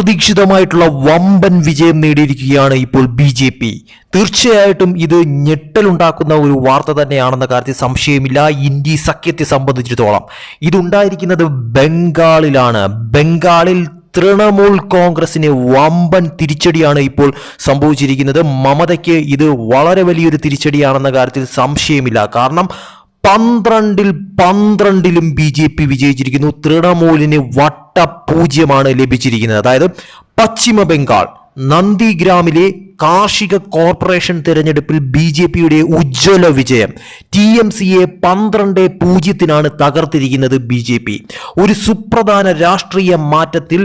അപ്രതീക്ഷിതമായിട്ടുള്ള വമ്പൻ വിജയം നേടിയിരിക്കുകയാണ് ഇപ്പോൾ ബി ജെ പി. തീർച്ചയായിട്ടും ഇത് ഞെട്ടലുണ്ടാക്കുന്ന ഒരു വാർത്ത തന്നെയാണെന്ന കാര്യത്തിൽ സംശയമില്ല. ഇന്ത്യ സഖ്യത്തെ സംബന്ധിച്ചിടത്തോളം ഇതുണ്ടായിരിക്കുന്നത് ബംഗാളിലാണ്. ബംഗാളിൽ തൃണമൂൽ കോൺഗ്രസിന് വമ്പൻ തിരിച്ചടിയാണ് ഇപ്പോൾ സംഭവിച്ചിരിക്കുന്നത്. മമതയ്ക്ക് ഇത് വളരെ വലിയൊരു തിരിച്ചടിയാണെന്ന കാര്യത്തിൽ സംശയമില്ല. കാരണം പന്ത്രണ്ടിൽ പന്ത്രണ്ടിലും ബി ജെ പി വിജയിച്ചിരിക്കുന്നു. തൃണമൂലിന് വട്ടപൂജ്യമാണ് ലഭിച്ചിരിക്കുന്നത്. അതായത് പശ്ചിമ ബംഗാൾ നന്ദിഗ്രാമിലെ കാർഷിക കോർപ്പറേഷൻ തിരഞ്ഞെടുപ്പിൽ ബി ജെ പിയുടെ ഉജ്ജ്വല വിജയം. ടി എം സിയെ പന്ത്രണ്ട് പൂജ്യത്തിനാണ് തകർത്തിരിക്കുന്നത് ബി ജെ പി. ഒരു സുപ്രധാന രാഷ്ട്രീയ മാറ്റത്തിൽ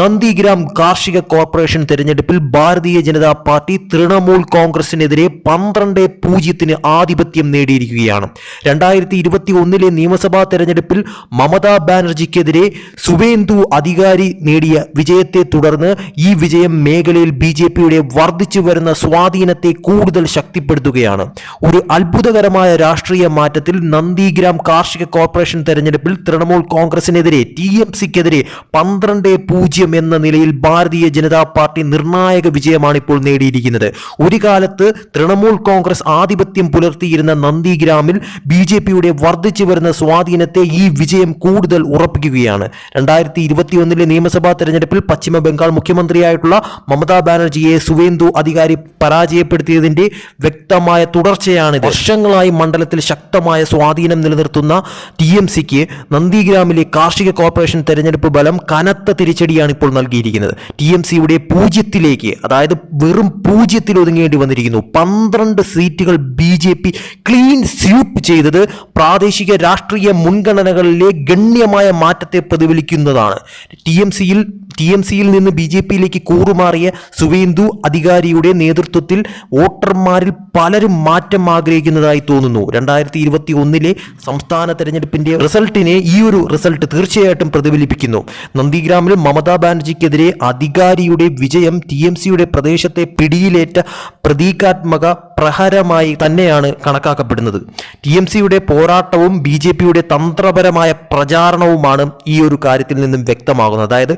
നന്ദിഗ്രാം കാർഷിക കോർപ്പറേഷൻ തിരഞ്ഞെടുപ്പിൽ ഭാരതീയ ജനതാ പാർട്ടി തൃണമൂൽ കോൺഗ്രസിനെതിരെ പന്ത്രണ്ട് പൂജ്യത്തിന് ആധിപത്യം നേടിയിരിക്കുകയാണ്. രണ്ടായിരത്തി ഇരുപത്തി ഒന്നിലെ നിയമസഭാ തെരഞ്ഞെടുപ്പിൽ മമതാ ബാനർജിക്കെതിരെ സുവേന്ദു അധികാരി നേടിയ വിജയത്തെ തുടർന്ന് ഈ വിജയം മേഖലയിൽ ബി ജെ പിയുടെ വർദ്ധിച്ചു വരുന്ന സ്വാധീനത്തെ കൂടുതൽ ശക്തിപ്പെടുത്തുകയാണ്. ഒരു അത്ഭുതകരമായ രാഷ്ട്രീയ മാറ്റത്തിൽ നന്ദിഗ്രാം കാർഷിക കോർപ്പറേഷൻ തെരഞ്ഞെടുപ്പിൽ തൃണമൂൽ കോൺഗ്രസിനെതിരെ ടി എം സിക്കെതിരെ പന്ത്രണ്ട് പൂജ്യം എന്ന നിലയിൽ ഭാരതീയ ജനതാ പാർട്ടി നിർണായക വിജയമാണ് ഇപ്പോൾ നേടിയിരിക്കുന്നത്. ഒരു കാലത്ത് തൃണമൂൽ കോൺഗ്രസ് ആധിപത്യം പുലർത്തിയിരുന്ന നന്ദിഗ്രാമിൽ ബി ജെ പിയുടെ വർദ്ധിച്ചു വരുന്ന സ്വാധീനത്തെ ഈ വിജയം കൂടുതൽ ഉറപ്പിക്കുകയാണ്. രണ്ടായിരത്തി ഇരുപത്തിയൊന്നിലെ നിയമസഭാ തെരഞ്ഞെടുപ്പിൽ പശ്ചിമ ബംഗാൾ മുഖ്യമന്ത്രിയായിട്ടുള്ള മമതാ ബാനർജിയെ സുവേന്ദു അധികാരി പരാജയപ്പെടുത്തിയതിന്റെ വ്യക്തമായ തുടർച്ചയാണിത്. വർഷങ്ങളായി മണ്ഡലത്തിൽ ശക്തമായ സ്വാധീനം നിലനിർത്തുന്ന ടി എം സിക്ക് നന്ദിഗ്രാമിലെ കാർഷിക കോർപ്പറേഷൻ തെരഞ്ഞെടുപ്പ് ബലം കനത്ത തിരിച്ചടിയാണ് ഇപ്പോൾ നൽകിയിരിക്കുന്നത്. ടി എം സിയുടെ പൂജ്യത്തിലേക്ക് അതായത് വെറും പൂജ്യത്തിൽ ഒതുങ്ങേണ്ടി വന്നിരിക്കുന്നു. പന്ത്രണ്ട് സീറ്റുകൾ B J P clean sweep ചെയ്തത് പ്രാദേശിക രാഷ്ട്രീയ മുൻഗണനകളിലെ ഗണ്യമായ മാറ്റത്തെ പ്രതിഫലിക്കുന്നതാണ്. ടി എം സിയിൽ ടി എം സിയിൽ നിന്ന് ബി ജെ പിയിലേക്ക് കൂറുമാറിയ സുവേന്ദു അധികാരിയുടെ നേതൃത്വത്തിൽ വോട്ടർമാരിൽ പലരും മാറ്റം ആഗ്രഹിക്കുന്നതായി തോന്നുന്നു. രണ്ടായിരത്തി ഇരുപത്തി ഒന്നിലെ സംസ്ഥാന തെരഞ്ഞെടുപ്പിന്റെ റിസൾട്ടിനെ ഈ ഒരു റിസൾട്ട് തീർച്ചയായിട്ടും പ്രതിഫലിപ്പിക്കുന്നു. നന്ദിഗ്രാമിൽ മമതാ ബാനർജിക്കെതിരെ അധികാരിയുടെ വിജയം ടി എം സിയുടെ പ്രദേശത്തെ പിടിയിലേറ്റ പ്രതീകാത്മക പ്രഹരമായി തന്നെയാണ് കണക്കാക്കപ്പെടുന്നത്. ടി എം സിയുടെ പോരാട്ടവും ബി ജെ പിയുടെ തന്ത്രപരമായ പ്രചാരണവുമാണ് ഈ ഒരു കാര്യത്തിൽ നിന്നും വ്യക്തമാകുന്നത്. അതായത്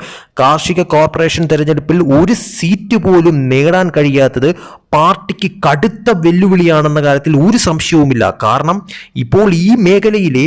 കാർഷിക കോർപ്പറേഷൻ തെരഞ്ഞെടുപ്പിൽ ഒരു സീറ്റ് പോലും നേടാൻ കഴിയാത്തത് പാർട്ടിക്ക് കടുത്ത വെല്ലുവിളിയാണെന്ന കാര്യത്തിൽ ഒരു സംശയവുമില്ല. കാരണം ഇപ്പോൾ ഈ മേഖലയിലെ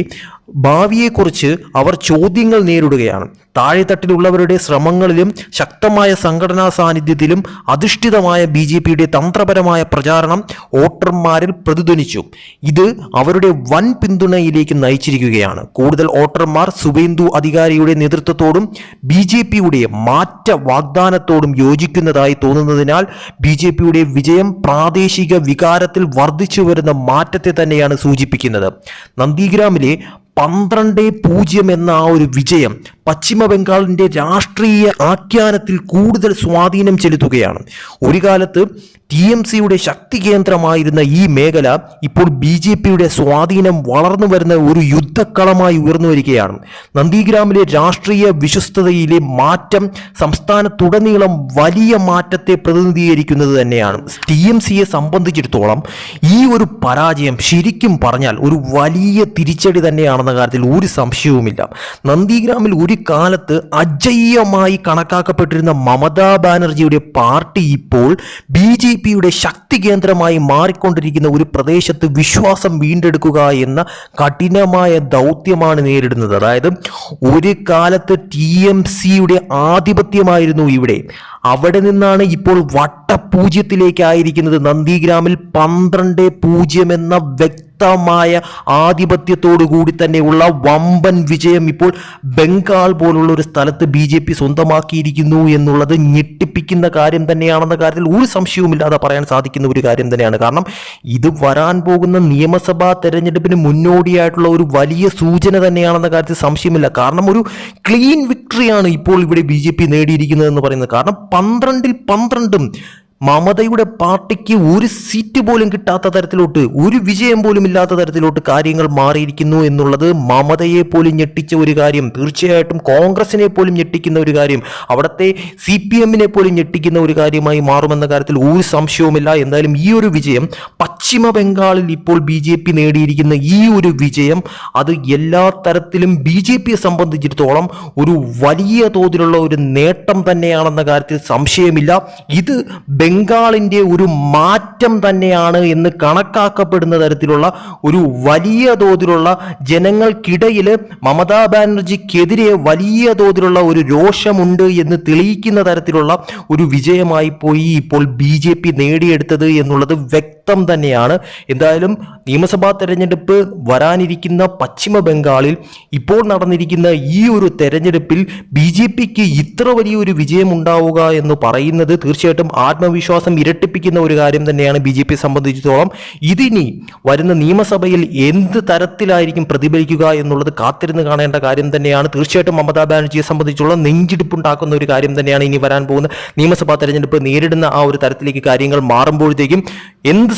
ഭാവിയെക്കുറിച്ച് അവർ ചോദ്യങ്ങൾ നേരിടുകയാണ്. താഴെത്തട്ടിലുള്ളവരുടെ ശ്രമങ്ങളിലും ശക്തമായ സംഘടനാ സാന്നിധ്യത്തിലും അധിഷ്ഠിതമായ ബി ജെ പിയുടെ തന്ത്രപരമായ പ്രചാരണം വോട്ടർമാരിൽ പ്രതിധ്വനിച്ചു. ഇത് അവരുടെ വൻ പിന്തുണയിലേക്ക് നയിച്ചിരിക്കുകയാണ്. കൂടുതൽ വോട്ടർമാർ സുവേന്ദു അധികാരിയുടെ നേതൃത്വത്തോടും ബി ജെ പിയുടെ മാറ്റ വാഗ്ദാനത്തോടും യോജിക്കുന്നതായി തോന്നുന്നതിനാൽ ബി ജെ പിയുടെ വിജയം പ്രാദേശിക വികാരത്തിൽ വർദ്ധിച്ചു വരുന്ന മാറ്റത്തെ തന്നെയാണ് സൂചിപ്പിക്കുന്നത്. നന്ദിഗ്രാമിലെ പന്ത്രണ്ട് പൂജ്യം എന്ന ആ ഒരു വിജയം പശ്ചിമ ബംഗാളിന്റെ രാഷ്ട്രീയ ആഖ്യാനത്തിൽ കൂടുതൽ സ്വാധീനം ചെലുത്തുകയാണ്. ഒരു കാലത്ത് ടി എം സിയുടെ ശക്തി കേന്ദ്രമായിരുന്ന ഈ മേഖല ഇപ്പോൾ ബി ജെ പിയുടെ സ്വാധീനം വളർന്നു വരുന്ന ഒരു യുദ്ധക്കളമായി ഉയർന്നു വരികയാണ്. നന്ദിഗ്രാമിലെ രാഷ്ട്രീയ വിശ്വസ്തതയിലെ മാറ്റം സംസ്ഥാനത്തുടനീളം വലിയ മാറ്റത്തെ പ്രതിനിധീകരിക്കുന്നത് തന്നെയാണ്. ടി എം സിയെ സംബന്ധിച്ചിടത്തോളം ഈ ഒരു പരാജയം ശരിക്കും പറഞ്ഞാൽ ഒരു വലിയ തിരിച്ചടി തന്നെയാണെന്ന കാര്യത്തിൽ ഒരു സംശയവുമില്ല. നന്ദിഗ്രാമിൽ ഒരു കാലത്ത് അജയ്യമായി കണക്കാക്കപ്പെട്ടിരുന്ന മമതാ ബാനർജിയുടെ പാർട്ടി ഇപ്പോൾ ബി ജെ പിയുടെ ശക്തി കേന്ദ്രമായി മാറിക്കൊണ്ടിരിക്കുന്ന ഒരു പ്രദേശത്ത് വിശ്വാസം വീണ്ടെടുക്കുക എന്ന കഠിനമായ ദൗത്യമാണ് നേരിടുന്നത്. അതായത് ഒരു കാലത്ത് ടി എം സിയുടെ ആധിപത്യമായിരുന്നു ഇവിടെ. അവിടെ നിന്നാണ് ഇപ്പോൾ വട്ടപൂജ്യത്തിലേക്കായിരിക്കുന്നത്. നന്ദിഗ്രാമിൽ പന്ത്രണ്ട് പൂജ്യം എന്ന വ്യക്തമായ ആധിപത്യത്തോടു കൂടി തന്നെയുള്ള വമ്പൻ വിജയം ഇപ്പോൾ ബംഗാൾ പോലുള്ള ഒരു സ്ഥലത്ത് ബി ജെ പി സ്വന്തമാക്കിയിരിക്കുന്നു എന്നുള്ളത് ഞെട്ടിപ്പിക്കുന്ന കാര്യം തന്നെയാണെന്ന കാര്യത്തിൽ ഒരു സംശയവുമില്ലാതെ പറയാൻ സാധിക്കുന്ന ഒരു കാര്യം തന്നെയാണ്. കാരണം ഇത് വരാൻ പോകുന്ന നിയമസഭാ തെരഞ്ഞെടുപ്പിന് മുന്നോടിയായിട്ടുള്ള ഒരു വലിയ സൂചന തന്നെയാണെന്ന കാര്യത്തിൽ സംശയമില്ല. കാരണം ഒരു ക്ലീൻ വിക്ടറിയാണ് ഇപ്പോൾ ഇവിടെ ബി ജെ പി നേടിയിരിക്കുന്നത് എന്ന് പറയുന്നത്. കാരണം പന്ത്രണ്ടിൽ പന്ത്രണ്ടും മമതയുടെ പാർട്ടിക്ക് ഒരു സീറ്റ് പോലും കിട്ടാത്ത തരത്തിലോട്ട് ഒരു വിജയം പോലും ഇല്ലാത്ത തരത്തിലോട്ട് കാര്യങ്ങൾ മാറിയിരിക്കുന്നു എന്നുള്ളത് മമതയെ പോലും ഞെട്ടിച്ച ഒരു കാര്യം. തീർച്ചയായിട്ടും കോൺഗ്രസിനെ പോലും ഞെട്ടിക്കുന്ന ഒരു കാര്യം. അവിടുത്തെ സി പി എമ്മിനെ പോലും ഞെട്ടിക്കുന്ന ഒരു കാര്യമായി മാറുമെന്ന കാര്യത്തിൽ ഒരു സംശയവുമില്ല. എന്തായാലും ഈ ഒരു വിജയം പശ്ചിമ ബംഗാളിൽ ഇപ്പോൾ ബി ജെ പി നേടിയിരിക്കുന്ന ഈ ഒരു വിജയം അത് എല്ലാ തരത്തിലും ബി ജെ പിയെ സംബന്ധിച്ചിടത്തോളം ഒരു വലിയ തോതിലുള്ള ഒരു നേട്ടം തന്നെയാണെന്ന കാര്യത്തിൽ സംശയമില്ല. ഇത് ബംഗാളിന്റെ ഒരു മാറ്റം തന്നെയാണ് എന്ന് കണക്കാക്കപ്പെടുന്ന തരത്തിലുള്ള ഒരു വലിയ തോതിലുള്ള ജനങ്ങൾക്കിടയിൽ മമതാ ബാനർജിക്കെതിരെ വലിയ തോതിലുള്ള ഒരു രോഷമുണ്ട് എന്ന് തെളിയിക്കുന്ന തരത്തിലുള്ള ഒരു വിജയമായി പോയി ഇപ്പോൾ ബി നേടിയെടുത്തത് എന്നുള്ളത് വ്യക്തം തന്നെയാണ്. എന്തായാലും നിയമസഭാ തെരഞ്ഞെടുപ്പ് വരാനിരിക്കുന്ന പശ്ചിമ ബംഗാളിൽ ഇപ്പോൾ നടന്നിരിക്കുന്ന ഈ ഒരു തെരഞ്ഞെടുപ്പിൽ ബി ജെ പിക്ക് ഇത്ര വലിയൊരു വിജയം ഉണ്ടാവുക എന്ന് പറയുന്നത് തീർച്ചയായിട്ടും ആത്മവിശ്വാസം ഇരട്ടിപ്പിക്കുന്ന ഒരു കാര്യം തന്നെയാണ് ബി ജെ പിയെ സംബന്ധിച്ചിടത്തോളം. ഇതിനി വരുന്ന നിയമസഭയിൽ എന്ത് തരത്തിലായിരിക്കും പ്രതിഫലിക്കുക എന്നുള്ളത് കാത്തിരുന്ന് കാണേണ്ട കാര്യം തന്നെയാണ്. തീർച്ചയായിട്ടും മമതാ ബാനർജിയെ സംബന്ധിച്ചുള്ള നെഞ്ചിടിപ്പുണ്ടാക്കുന്ന ഒരു കാര്യം തന്നെയാണ് ഇനി വരാൻ പോകുന്ന നിയമസഭാ തെരഞ്ഞെടുപ്പ് നേരിടുന്ന ആ ഒരു തരത്തിലേക്ക് കാര്യങ്ങൾ മാറുമ്പോഴത്തേക്കും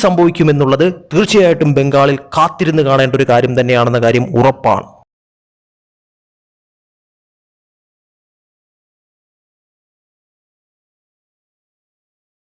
സംഭവിക്കുമെന്നുള്ളത് തീർച്ചയായിട്ടും ബംഗാളിൽ കാത്തിരുന്ന് കാണേണ്ട ഒരു കാര്യം തന്നെയാണെന്ന കാര്യം ഉറപ്പാണ്.